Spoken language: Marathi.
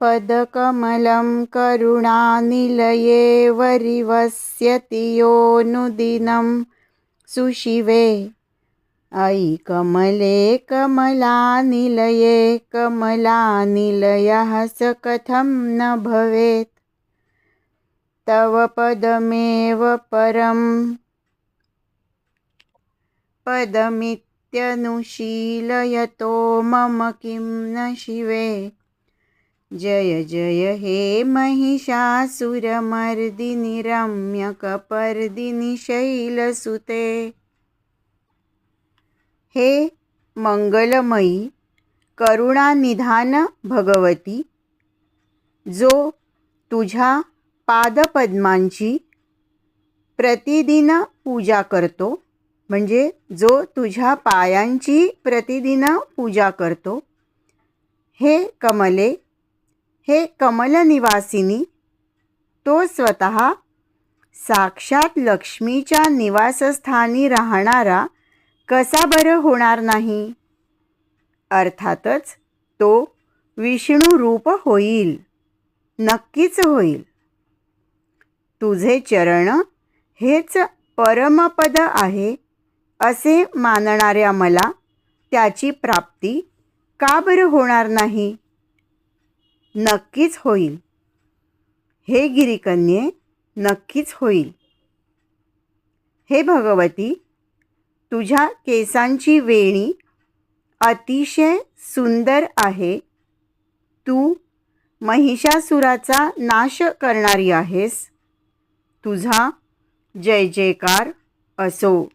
पदकमलं करुणानिलये वरिवस्यति योऽनुदिनं। सुशिवे अयि कमले कमलानिलये कमलानिलयः स कथं न भवेत्? तव पदमेव परं पदमित्यनुशीलयतो मम किं न शिवे। जय जय हे महिषासुरमर्दिनि रम्यकपर्दिनि शैलसुते। हे मंगलमयी करुणानिधान भगवती जो तुझ्या पादपद्मांची प्रतिदिन पूजा करतो म्हणजे जो तुझ्या पायांची प्रतिदिन पूजा करतो हे कमले हे कमलनिवासिनी तो स्वतः साक्षात लक्ष्मीच्या निवासस्थानी राहणारा कसा बरं होणार नाही? अर्थातच तो विष्णू रूप होईल नक्कीच होईल. तुझे चरण हेच परमपद आहे असे मानणाऱ्या मला त्याची प्राप्ती का बरं होणार नाही? नक्कीच होईल. हे गिरिकन्ये नक्कीच होईल. हे भगवती तुझ्या केसांची वेणी अतिशय सुंदर आहे. तू महिषासुराचा नाश करणारी आहेस. तुझा जय जयकार असो.